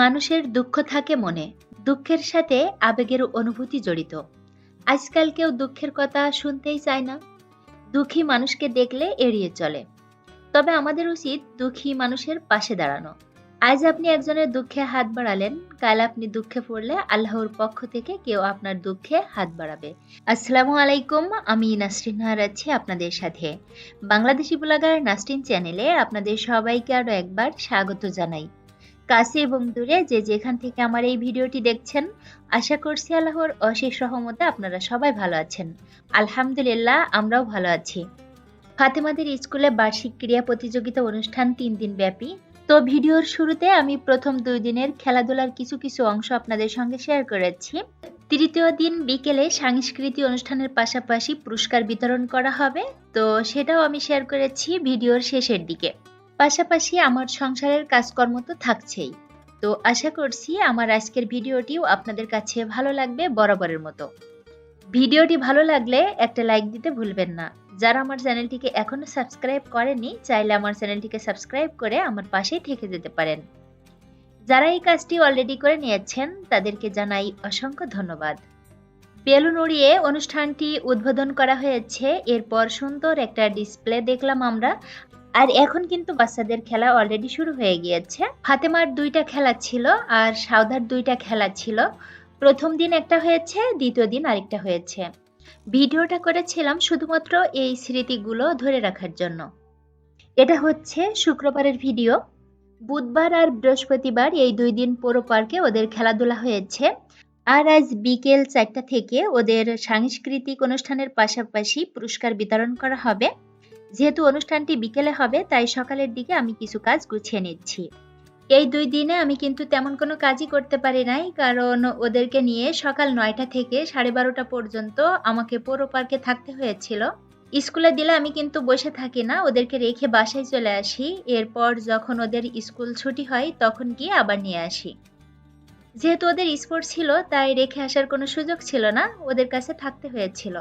মানুষের দুঃখ থাকে মনে, দুঃখের সাথে আবেগের অনুভূতি জড়িত। আজকাল কেউ দুঃখের কথা শুনতেই চায় না। দুঃখী মানুষকে দেখলে এড়িয়ে চলে। তবে আমাদের উচিত দুঃখী মানুষের পাশে দাঁড়ানো। আজ আপনি একজনের দুঃখে হাত বাড়ালেন, কাল আপনি দুঃখে পড়লে আল্লাহর পক্ষ থেকে কেউ আপনার দুঃখে হাত বাড়াবে। আসসালামু আলাইকুম, আমি নাসরিন আছি আপনাদের সাথে। বাংলাদেশি ব্লগার নাসরিন চ্যানেলে আপনাদের সবাইকে আরও একবার স্বাগত জানাই। কাছে এবং দূরে যে যেখান থেকে আমার এই ভিডিওটি দেখছেন, আশা করছি আল্লাহর অশেষ রহমতে আপনারা সবাই ভালো আছেন। আলহামদুলিল্লাহ, আমরাও ভালো আছি। ফাতেমাদের স্কুলে বার্ষিক ক্রীড়া প্রতিযোগিতা অনুষ্ঠান তিন দিন ব্যাপী। তো ভিডিওর শুরুতে আমি প্রথম দুই দিনের খেলাধুলার কিছু কিছু অংশ আপনাদের সঙ্গে শেয়ার করেছি। তৃতীয় দিন বিকেলে সাংস্কৃতিক অনুষ্ঠানের পাশাপাশি পুরস্কার বিতরণ করা হবে। তো সেটাও আমি শেয়ার করেছি ভিডিওর শেষের দিকে। পাশাপাশি আমার সংসারের কাজকর্ম তো থাকছেই। তো আশা করছি আমার আজকের ভিডিওটিও আপনাদের কাছে ভালো লাগবে বরাবরের মতো। ভিডিওটি ভালো লাগলে একটা লাইক দিতে ভুলবেন না। যারা আমার চ্যানেলটিকে এখনও সাবস্ক্রাইব করেনি, চাইলে আমার চ্যানেলটিকে সাবস্ক্রাইব করে আমার পাশেই থেকে যেতে পারেন। যারা এই কাজটি অলরেডি করে নিয়েছেন, তাদেরকে জানাই অসংখ্য ধন্যবাদ। বেলুন উড়িয়ে অনুষ্ঠানটি উদ্বোধন করা হয়েছে। এরপর সুন্দর একটা ডিসপ্লে দেখলাম আমরা। আর এখন কিন্তু বাচ্চাদের খেলা অলরেডি শুরু হয়ে গিয়েছে। ফাতেমার দুইটা খেলা ছিল আর সাউদার দুইটা খেলা ছিল। প্রথম দিন একটা হয়েছে, দ্বিতীয় দিন আরেকটা হয়েছে। ভিডিওটা করেছিলাম শুধুমাত্র এই স্মৃতিগুলো ধরে রাখার জন্য। এটা হচ্ছে শুক্রবারের ভিডিও। বুধবার আর বৃহস্পতিবার এই দুই দিন পুরো পার্কে ওদের খেলাধুলা হয়েছে। আর আজ বিকেল চারটা থেকে ওদের সাংস্কৃতিক অনুষ্ঠানের পাশাপাশি পুরস্কার বিতরণ করা হবে। যেহেতু অনুষ্ঠানটি বিকেলে হবে, তাই সকালের দিকে আমি কিছু কাজ গুছিয়ে নিচ্ছি। এই দুই দিনে আমি কিন্তু তেমন কোনো কাজই করতে পারি নাই, কারণ ওদেরকে নিয়ে সকাল নয়টা থেকে সাড়ে বারোটা পর্যন্ত আমাকে পৌর পার্কে থাকতে হয়েছিল। স্কুলে দিলে আমি কিন্তু বসে থাকি না, ওদেরকে রেখে বাসায় চলে আসি। এরপর যখন ওদের স্কুল ছুটি হয়, তখন গিয়ে আবার নিয়ে আসি। যেহেতু ওদের স্পোর্ট ছিল, তাই রেখে আসার কোনো সুযোগ ছিল না, ওদের কাছে থাকতে হয়েছিল।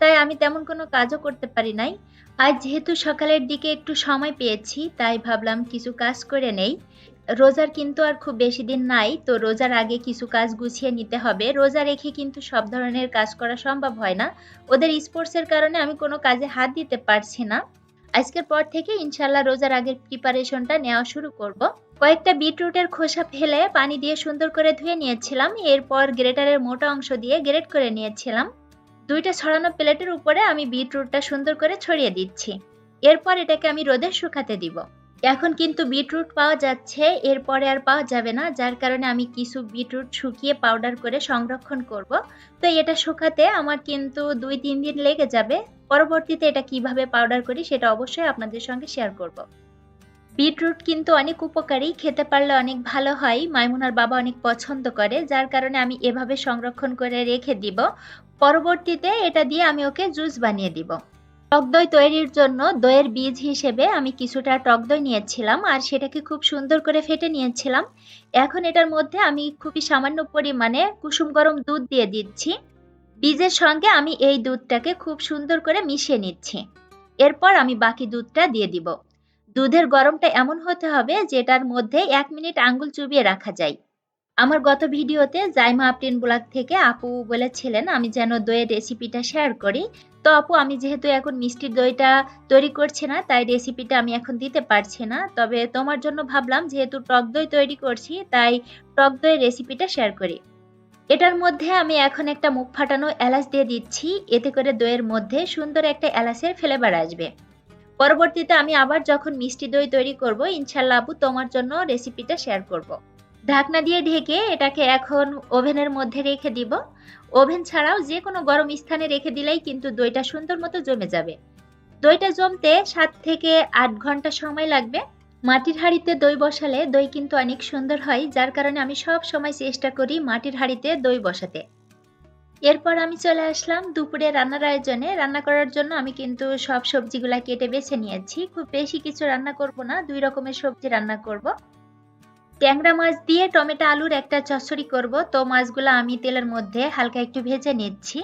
তাই আমি তেমন কোনো কাজও করতে পারি নাই। আজ যেহেতু সকালের দিকে একটু সময় পেয়েছি, তাই ভাবলাম কিছু কাজ করে নেই। রোজার কিন্তু আর খুব বেশি দিন নাই, তো রোজার আগে কিছু কাজ গুছিয়ে নিতে হবে। রোজা রেখে কিন্তু সব ধরনের কাজ করা সম্ভব হয় না। ওদের স্পোর্টসের কারণে আমি কোনো কাজে হাত দিতে পারছি না। আজকের পর থেকে ইনশাল্লাহ রোজার আগের প্রিপারেশনটা নেওয়া শুরু করব। কয়েকটা বিটরুটের খোসা ফেলে পানি দিয়ে সুন্দর করে ধুয়ে নিয়েছিলাম। এরপর গ্রেটারের মোটা অংশ দিয়ে গ্রেট করে নিয়েছিলাম। দুইটা ছড়ানো প্লেটের উপরে আমি বিটরুটটা সুন্দর করে ছড়িয়ে দিচ্ছি। এরপর এটাকে আমি রোদে শুকাতে দিব। এখন কিন্তু বিটরুট পাওয়া যাচ্ছে, এরপরে আর পাওয়া যাবে না, যার কারণে আমি কিছু বিটরুট শুকিয়ে পাউডার করে সংরক্ষণ করব। তো এটা শুকাতে আমার কিন্তু দুই তিন দিন লেগে যাবে। পরবর্তীতে এটা কীভাবে পাউডার করি সেটা অবশ্যই আপনাদের সঙ্গে শেয়ার করব। বিটরুট কিন্তু অনেক উপকারী, খেতে পারলে অনেক ভালো হয়, মাইমুনার বাবা অনেক পছন্দ করে, যার কারণে আমি এভাবে সংরক্ষণ করে রেখে দিব। পরবর্তীতে এটা দিয়ে আমি ওকে জুস বানিয়ে দিব। টক দই তৈরির জন্য দইয়ের বীজ হিসেবে আমি কিছুটা টক দই নিয়েছিলাম আর সেটাকে খুব সুন্দর করে ফেটে নিয়েছিলাম। এখন এটার মধ্যে আমি খুবই সামান্য পরিমাণে কুসুম গরম দুধ দিয়ে দিচ্ছি। বীজের সঙ্গে আমি এই দুধটাকে খুব সুন্দর করে মিশিয়ে নিচ্ছি। এরপর আমি বাকি দুধটা দিয়ে দিব। দুধের গরমটা এমন হতে হবে যেটার মধ্যে এক মিনিট আঙ্গুল চুবিয়ে রাখা যায়। আমার গত ভিডিওতে জাইমা আপটিন ব্লগ থেকে আপু বলেছিলেন, আমি যেন দইয়ের রেসিপিটা শেয়ার করি। তো আপু, আমি যেহেতু এখন মিষ্টির দইটা তৈরি করছি না, তাই রেসিপিটা আমি এখন দিতে পারছি না। তবে তোমার জন্য ভাবলাম, যেহেতু টক দই তৈরি করছি, তাই টক দইয়ের রেসিপিটা শেয়ার করি। এটার মধ্যে আমি এখন একটা মুখ ফাটানো এলাচ দিয়ে দিচ্ছি। এতে করে দইয়ের মধ্যে সুন্দর একটা এলাচের ফ্লেভার আসবে। পরবর্তীতে আমি আবার যখন মিষ্টি দই তৈরি করব ইনশাল্লাহ আপু তোমার জন্য রেসিপিটা শেয়ার করব। ঢাকনা দিয়ে ঢেকে এটাকে এখন ওভেনের মধ্যে রেখে দিব। ওভেন ছাড়াও যে কোনো গরম স্থানে রেখে দিলেই কিন্তু দইটা সুন্দর মতো জমে যাবে। দইটা জমতে সাত থেকে আট ঘণ্টা সময় লাগবে। মাটির হাঁড়িতে দই বসালে দই কিন্তু অনেক সুন্দর হয়, যার কারণে আমি সব সময় চেষ্টা করি মাটির হাঁড়িতে দই বসাতে। এরপর আমি চলে আসলাম দুপুরে রান্নার আয়োজনে। রান্না করার জন্য আমি কিন্তু সব সবজিগুলা কেটে বেছে নিয়েছি। খুব বেশি কিছু রান্না করব না, দুই রকমের সবজি রান্না করব। ট্যাংরা মাছ দিয়ে টমেটো আলুর একটা চচ্চড়ি করব। তো মাছগুলো আমি তেলের মধ্যে হালকা একটু ভেজে নিচ্ছি।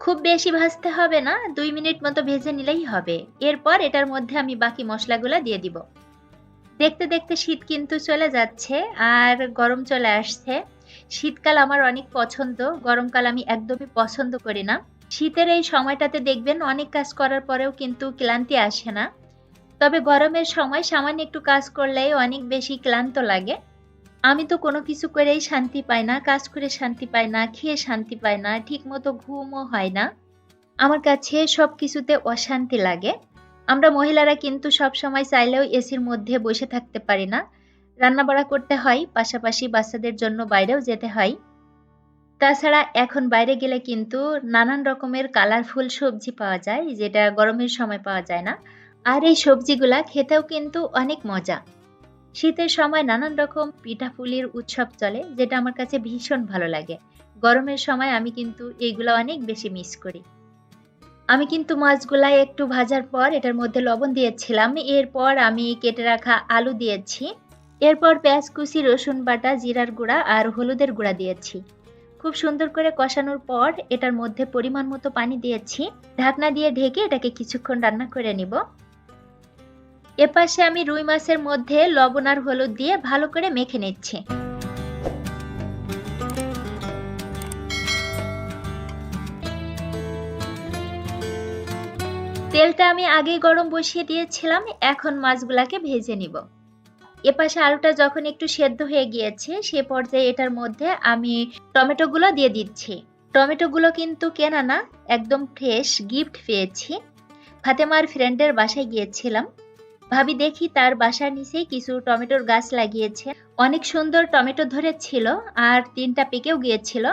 খুব বেশি ভাজতে হবে না, দুই মিনিট মতো ভেজে নিলেই হবে। এরপর এটার মধ্যে আমি বাকি মশলাগুলো দিয়ে দিব। দেখতে দেখতে শীত কিন্তু চলে যাচ্ছে, আর গরম চলে আসছে। শীতকাল আমার অনেক পছন্দ, গরমকাল আমি একদমই পছন্দ করি না। শীতের এই সময়টাতে দেখবেন অনেক কাজ করার পরেও কিন্তু ক্লান্তি আসে না। তবে গরমের সময় সামান্য একটু কাজ করলেই অনেক বেশি ক্লান্ত লাগে। আমি তো কোনো কিছু করেই শান্তি পাই না, কাজ করে শান্তি পাই না, খেয়ে শান্তি পাই না ঠিক মতো ঘুমও হয় না। আমার কাছে সব কিছুতে অশান্তি লাগে। আমরা মহিলারা কিন্তু সব সময় চাইলেও এসির মধ্যে বসে থাকতে পারি না। রান্না বাড়া করতে হয়, পাশাপাশি বাচ্চাদের জন্য বাইরেও যেতে হয়। তাছাড়া এখন বাইরে গেলে কিন্তু নানান রকমের কালারফুল সবজি পাওয়া যায়, যেটা গরমের সময় পাওয়া যায় না। আর এই সবজিগুলা খেতেও কিন্তু অনেক মজা। শীতের সময় নানান রকম পিঠাপুলির উৎসব চলে, যেটা আমার কাছে ভীষণ ভালো লাগে। গরমের সময় আমি কিন্তু এইগুলো অনেক বেশি মিস করি। আমি কিন্তু মাছগুলা একটু ভাজার পর এটার মধ্যে লবণ দিয়েছিলাম। এরপর আমি কেটে রাখা আলু দিয়েছি। এরপর পেঁয়াজ, কুচি, রসুন বাটা, জিরার গুঁড়া আর হলুদের গুঁড়া দিয়েছি। খুব সুন্দর করে কষানোর পর এটার মধ্যে পরিমাণ মতো পানি দিয়েছি। ঢাকনা দিয়ে ঢেকে এটাকে কিছুক্ষণ রান্না করে নিব। এপাশে আমি রুই মাছের মধ্যে লবণ আর হলুদ দিয়ে ভালো করে মেখে নিচ্ছি। তেলটা আমি আগেই গরম বসিয়ে দিয়েছিলাম, এখন মাছগুলাকে ভেজে নিব। এপাশে আলুটা যখন একটু সেদ্ধ হয়ে গিয়েছে, সে পর্যায়ে এটার মধ্যে আমি টমেটোগুলো দিয়ে দিচ্ছি। টমেটোগুলো কিন্তু কেনা না, একদম ফ্রেশ গিফট পেয়েছি। ফাতেমার ফ্রেন্ডের বাসায় গিয়েছিলাম। ভাবি দেখি তার বাসার নিচেই কিছু টমেটোর গাছ লাগিয়েছে। অনেক সুন্দর টমেটো ধরেছিল আর তিনটা পেকেও গিয়েছিল।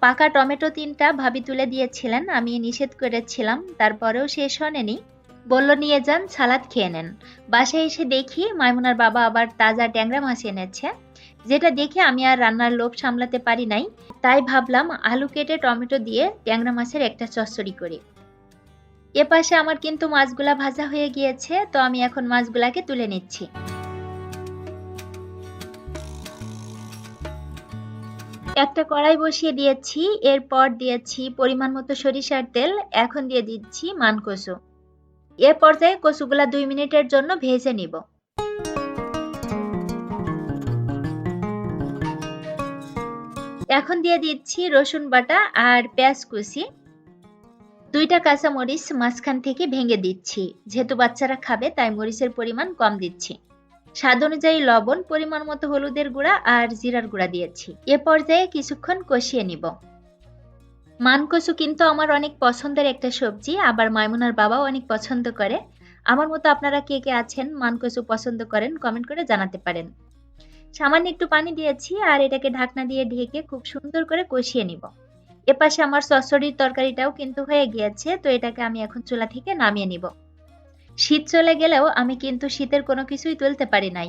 পাকা টমেটো তিনটা ভাবি তুলে দিয়েছিলেন, আমি নিষেধ করেছিলাম, তারপরেও সে শোনেনি। বলল, নিয়ে যান, সালাদ খেয়ে নেন। বাসায় এসে দেখি মাইমুনার বাবা আবার তাজা ট্যাংরা মাছ এনেছে। যেটা দেখে আমি আর রান্নার লোভ সামলাতে পারি নাই। তাই ভাবলাম আলু কেটে টমেটো দিয়ে ট্যাংরা মাছের একটা চচ্চড়ি করি। এ পাশে আমার কিন্তু মাছগুলা ভাজা হয়ে গিয়েছে, তো আমি এখন মাছগুলাকে তুলে নিচ্ছি। একটা কড়াই বসিয়ে দিয়েছি, এরপর দিয়েছি পরিমাণ মতো সরিষার তেল, এখন দিয়ে দিচ্ছি মানকসু এ পর্যায়ে কচুগুলা দুই মিনিটের জন্য ভেজে নিব। এখন দিয়ে দিচ্ছি রসুন বাটা আর পেঁয়াজ কুচি। দুইটা কাঁচা মরিচ মাঝখান থেকে ভেঙে দিচ্ছি। যেহেতু বাচ্চারা খাবে, তাই মরিচের পরিমাণ কম দিচ্ছি। স্বাদ অনুযায়ী লবণ, পরিমাণ মতো হলুদের গুঁড়া আর জিরার গুঁড়া দিয়েছি। এ পর্যায়ে কিছুক্ষণ কষিয়ে নিব। মানকসু কিন্তু আমার অনেক পছন্দের একটা সবজি, আবার মাইমুনার বাবাও অনেক পছন্দ করে। আমার মতো আপনারা কে কে আছেন, মানকসু পছন্দ করেন কমেন্ট করে জানাতে পারেন। সামান্য একটু পানি দিয়েছি আর এটাকে ঢাকনা দিয়ে ঢেকে খুব সুন্দর করে কষিয়ে নিব। এপাশে আমার সসরির তরকারিটাও কিন্তু হয়ে গিয়েছে, তো এটাকে আমি এখন চুলা থেকে নামিয়ে নিব। শীত চলে গেলেও আমি কিন্তু শীতের কোনো কিছুই তুলতে পারি নাই।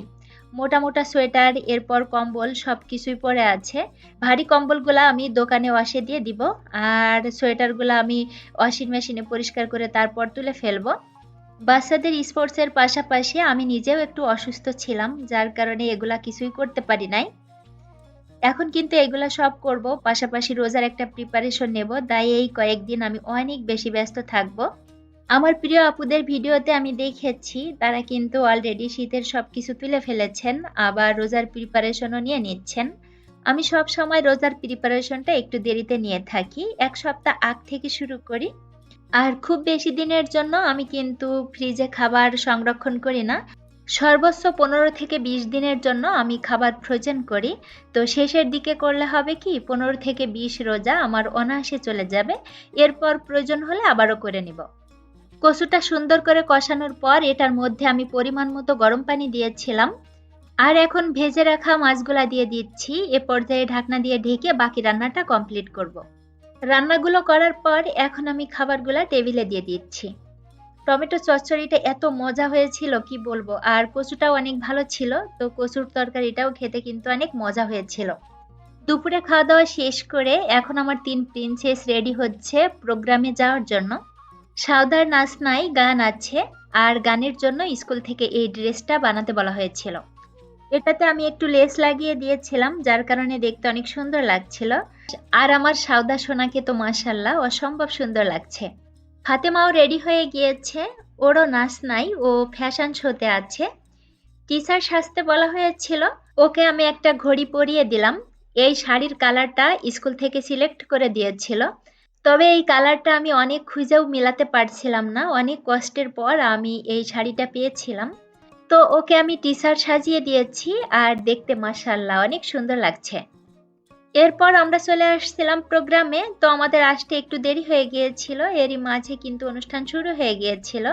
মোটা মোটা সোয়েটার, এরপর কম্বল সব কিছুই পরে আছে। ভারী কম্বলগুলা আমি দোকানে ওয়াশে দিয়ে দিব, আর সোয়েটারগুলো আমি ওয়াশিং মেশিনে পরিষ্কার করে তারপর তুলে ফেলব। বাচ্চাদের স্পোর্টসের পাশাপাশি আমি নিজেও একটু অসুস্থ ছিলাম, যার কারণে এগুলা কিছুই করতে পারি নাই। এখন কিন্তু এগুলা সব করব, পাশাপাশি রোজার একটা প্রিপারেশন নেব, তাই এই কয়েকদিন আমি অনেক বেশি ব্যস্ত থাকব। আমার প্রিয় আপুদের ভিডিওতে আমি দেখেছি, তারা কিন্তু অলরেডি শীতের সব কিছু তুলে ফেলেছেন, আবার রোজার প্রিপারেশনও নিয়ে নিচ্ছেন। আমি সব সময় রোজার প্রিপারেশনটা একটু দেরিতে নিয়ে থাকি, এক সপ্তাহ আগ থেকে শুরু করি। আর খুব বেশি দিনের জন্য আমি কিন্তু ফ্রিজে খাবার সংরক্ষণ করি না। সর্বোচ্চ পনেরো থেকে বিশ দিনের জন্য আমি খাবার ফ্রোজেন করি। তো শেষের দিকে করলে হবে কি, পনেরো থেকে বিশ রোজা আমার অনায়াসে চলে যাবে। এরপর প্রয়োজন হলে আবারও করে নিব। কচুটা সুন্দর করে কষানোর পর এটার মধ্যে আমি পরিমাণ মতো গরম পানি দিয়েছিলাম। আর এখন ভেজে রাখা মাছগুলা দিয়ে দিচ্ছি। এ পর্যায়ে ঢাকনা দিয়ে ঢেকে বাকি রান্নাটা কমপ্লিট করব। রান্নাগুলো করার পর এখন আমি খাবারগুলা টেবিলে দিয়ে দিচ্ছি। টমেটো চচ্চড়িটা এত মজা হয়েছিল, কি বলব? আর কচুটাও অনেক ভালো ছিল, তো কচুর তরকারিটাও খেতে কিন্তু অনেক মজা হয়েছিল। দুপুরে খাওয়া দাওয়া শেষ করে এখন আমার তিন প্রিন্সেস রেডি হচ্ছে প্রোগ্রামে যাওয়ার জন্য। সাউদার নাই গান আছে আর গানের জন্য স্কুল থেকে এই ড্রেসটা বানাতে বলা হয়েছিল। এটাতে আমি একটু লেস লাগিয়ে দিয়েছিলাম, যার কারণে দেখতে অনেক সুন্দর লাগছিল। আর আমার সাউদা সোনাকে তো মাসাল্লাহ অসম্ভব সুন্দর লাগছে। ফাতেমাও রেডি হয়ে গিয়েছে, ওরও নাচ নাই ও ফ্যাশন শোতে আছে। টিচার সাজতে বলা হয়েছিল, ওকে আমি একটা ঘড়ি পরিয়ে দিলাম। এই শাড়ির কালারটা স্কুল থেকে সিলেক্ট করে দিয়েছিল। তবে এই কালারটা আমি অনেক খুঁজেও মেলাতে পারছিলাম না। অনেক কষ্টের পর আমি এই শাড়িটা পেয়েছিলাম। তো ওকে আমি টি শার্ট সাজিয়ে দিয়েছি আর দেখতে মাসাল্লাহ অনেক সুন্দর লাগছে। এরপর আমরা চলে আসছিলাম প্রোগ্রামে। তো আমাদের আসতে একটু দেরি হয়ে গিয়েছিল। এরই মাঝে কিন্তু অনুষ্ঠান শুরু হয়ে গিয়েছিল।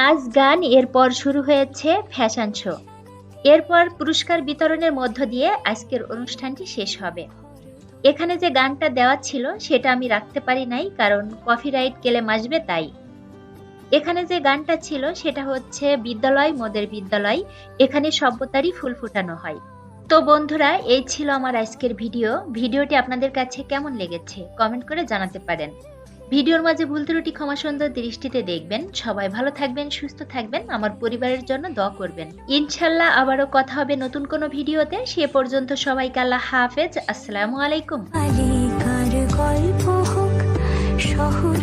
নাচ, গান, এরপর শুরু হয়েছে ফ্যাশন শো। এরপর পুরস্কার বিতরণের মধ্য দিয়ে আজকের অনুষ্ঠানটি শেষ হবে। এখানে যে গানটা দেওয়া ছিল সেটা আমি রাখতে পারি নাই, কারণ কপিরাইট কেলেম আসবে তাই। এখানে যে গানটা ছিল সেটা হচ্ছে, বিদ্যালয়, মোদের বিদ্যালয়, এখানে সভ্যতারই ফুল ফুটানো হয়। তো বন্ধুরা, এই ছিল আমার আজকের ভিডিও। ভিডিওটি আপনাদের কাছে কেমন লেগেছে, কমেন্ট করে জানাতে পারেন। ভিডিওর মাঝে ভুল ত্রুটি, ক্ষমা সুন্দর দৃষ্টিতে দেখবেন। সবাই ভালো থাকবেন, সুস্থ থাকবেন। আমার পরিবারের জন্য দোয়া করবেন। ইনশাল্লাহ আবারও কথা হবে নতুন কোনো ভিডিওতে। সে পর্যন্ত সবাইকে আল্লাহ হাফেজ। আসসালামু আলাইকুম। শহর